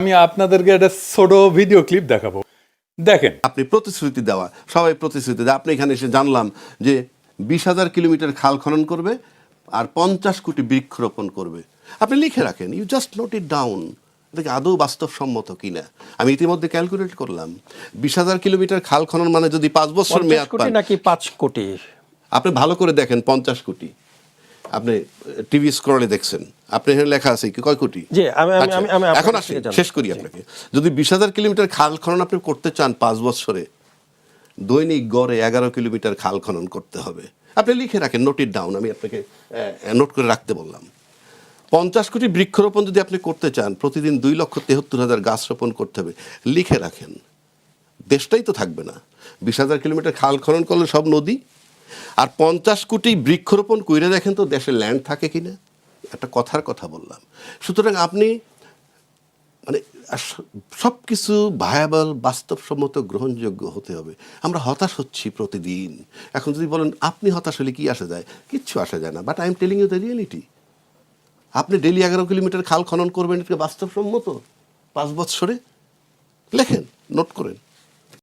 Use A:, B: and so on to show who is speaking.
A: আমি আপনাদেরকে একটা ছোট ভিডিও ক্লিপ দেখাবো। দেখেন।
B: আপনি প্রতিশ্রুতি দেওয়া সবাই প্রতিশ্রুতি দেওয়া আপনি এখানে এসে জানলাম যে বিশ হাজার কিলোমিটার খাল খনন করবে আর পঞ্চাশ কোটি বৃক্ষরোপণ করবে। আপনি লিখে রাখেন you just note it down এটা কি আদৌ বাস্তবসম্মত কিনা? আমি ইতিমধ্যে ক্যালকুলেট করলাম। বিশ হাজার কিলোমিটার খাল খনন মানে যদি পাঁচ বছর মেয়াদ
C: কোটি নাকি পাঁচ কোটি?
B: আপনি ভালো করে দেখেন পঞ্চাশ কোটি। আপনি টিভি স্ক্রলে দেখছেন। আপনি এখানে লেখা আছে কি? কয় কোটি? আচ্ছা, এখন আসি শেষ করি আপনাকে। যদি বিশ হাজার কিলোমিটার খাল খনন আপনি করতে চান পাঁচ বছরে দৈনিক গড়ে এগারো কিলোমিটার খাল খনন করতে হবে। আপনি লিখে রাখেন নোট ইট ডাউন আমি আপনাকে নোট করে রাখতে বললাম। পঞ্চাশ কোটি বৃক্ষরোপণ যদি আপনি করতে চান প্রতিদিন দুই লক্ষ তেহত্তর হাজার গাছ রোপণ করতে হবে লিখে রাখেন। দেশটাই তো থাকবে না। বিশ হাজার কিলোমিটার খাল খনন করলে সব নদী। আর পঞ্চাশ কোটি বৃক্ষরোপণ কইরে দেখেন তো দেশে ল্যান্ড থাকে কিনা? একটা কথার কথা বললাম। সুতরাং আপনি মানে সব কিছু ভায়াবল, বাস্তবসম্মত, গ্রহণযোগ্য হতে হবে। আমরা হতাশ হচ্ছি প্রতিদিন। এখন যদি বলেন, আপনি হতাশ হলে কী আসা যায়? কিচ্ছু আসা যায় না। But I am telling you the reality আপনি ডেলি এগারো কিলোমিটার খাল খনন করবেন, এটা বাস্তবসম্মত? পাঁচ বছরে লেখেন, নোট করেন।